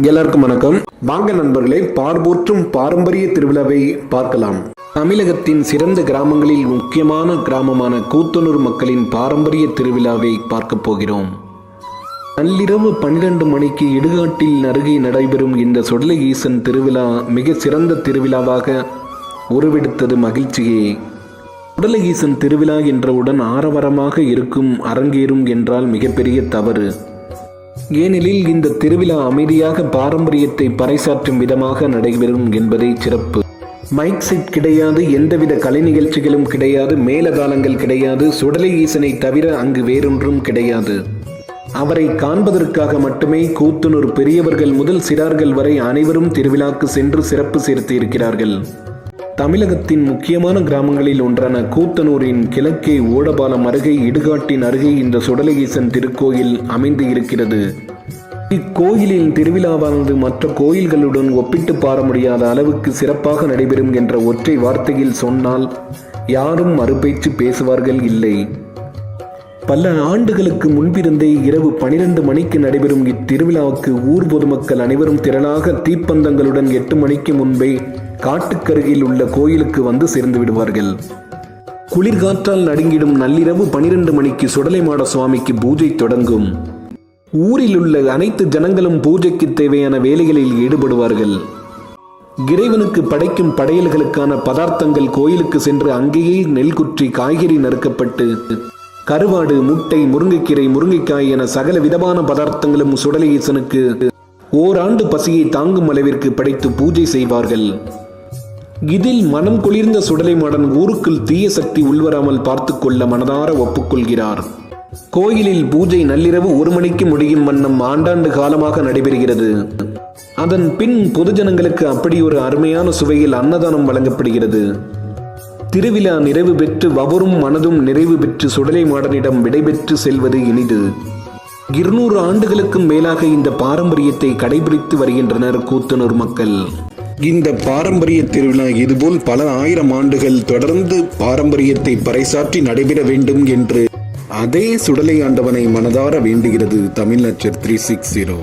எல்லாருக்கும் வணக்கம். வாங்க நண்பர்களே பார்போற்றும் பாரம்பரிய திருவிழாவை பார்க்கலாம். தமிழகத்தின் சிறந்த கிராமங்களில் முக்கியமான கிராமமான கூத்தனூர் மக்களின் பாரம்பரிய திருவிழாவை பார்க்க போகிறோம். நள்ளிரவு பன்னிரண்டு மணிக்கு இடுகாட்டில் அருகே நடைபெறும் இந்த சுடலை ஈசன் திருவிழா மிக சிறந்த திருவிழாவாக உருவெடுத்தது மகிழ்ச்சியே. உடலகீசன் திருவிழா என்றவுடன் ஆரவாரமாக இருக்கும் அரங்கேறும் என்றால் மிகப்பெரிய தவறு. ஏனெனில் இந்த திருவிழா அமைதியாக பாரம்பரியத்தை பறைசாற்றும் விதமாக நடைபெறும் என்பதே சிறப்பு. மைக் செட் கிடையாது எந்தவித கலை நிகழ்ச்சிகளும் கிடையாது மேலதாளங்கள் கிடையாது சுடலை ஈசனை தவிர அங்கு வேறொன்றும் கிடையாது. அவரை காண்பதற்காக மட்டுமே கூத்துனூர் பெரியவர்கள் முதல் சிறார்கள் வரை அனைவரும் திருவிழாக்கு சென்று சிறப்பு சேர்த்து இருக்கிறார்கள் தமிழகத்தின் முக்கியமான கிராமங்களில் ஒன்றான கூத்தனூரின் கிழக்கே ஓடபாலம் அருகே இடுகாட்டின் அருகே இந்த சுடலகீசன் திருக்கோயில் அமைந்து இருக்கிறது. இக்கோயிலின் திருவிழாவானது மற்ற கோயில்களுடன் ஒப்பிட்டு பார முடியாத அளவுக்கு சிறப்பாக நடைபெறும் என்ற ஒற்றை வார்த்தையில் சொன்னால் யாரும் மறுபேச்சு பேசுவார்கள் இல்லை. பல ஆண்டுகளுக்கு முன்பிருந்தே இரவு பனிரெண்டு மணிக்கு நடைபெறும் இத்திருவிழாவுக்கு ஊர் பொதுமக்கள் அனைவரும் திரளாக தீப்பந்தங்களுடன் எட்டு மணிக்கு முன்பே காட்டுக்கருகில் உள்ள கோயிலுக்கு வந்து சேர்ந்து விடுவார்கள். குளிர்காற்றால் நடுங்கிடும் நள்ளிரவு பனிரெண்டு மணிக்கு சுடலைமாட சுவாமிக்கு பூஜை தொடங்கும். ஊரில் உள்ள அனைத்து ஜனங்களும் பூஜைக்கு தேவையான வேலைகளில் ஈடுபடுவார்கள். இறைவனுக்கு படைக்கும் படையல்களுக்கான பதார்த்தங்கள் கோயிலுக்கு சென்று அங்கேயே நெல் குற்றி காய்கறி நறுக்கப்பட்டு கருவாடு முட்டை முருங்கைக்கீரை முருங்கைக்காய் என சகல விதமான பதார்த்தங்களும் சுடலைசனுக்கு ஓராண்டு பசியை தாங்கும் அளவிற்கு படைத்து பூஜை செய்வார்கள். இதில் மனம் குளிர்ந்த சுடலை மாடன் ஊருக்குள் தீய சக்தி உள்வராமல் பார்த்து கொள்ள மனதார ஒப்புக்கொள்கிறார். கோயிலில் பூஜை நள்ளிரவு ஒரு மணிக்கு முடியும் வண்ணம் ஆண்டாண்டு காலமாக நடைபெறுகிறது. அதன் பின் பொதுஜனங்களுக்கு அப்படி ஒரு அருமையான சுவையில் அன்னதானம் வழங்கப்படுகிறது. திருவிழா நிறைவு பெற்று வவரும் மனதும் நிறைவு பெற்று சுடலை மாடனிடம் விடைபெற்று செல்வது இனிது. இருநூறு ஆண்டுகளுக்கும் மேலாக இந்த பாரம்பரியத்தை கடைபிடித்து வருகின்றனர் கூத்தனூர் மக்கள். இந்த பாரம்பரிய திருவிழா இதுபோல் பல ஆயிரம் ஆண்டுகள் தொடர்ந்து பாரம்பரியத்தை பறைசாற்றி நடைபெற வேண்டும் என்று அதே சுடலை ஆண்டவனை மனதார வேண்டுகிறது தமிழ் த்ரீ சிக்ஸ் ஜீரோ.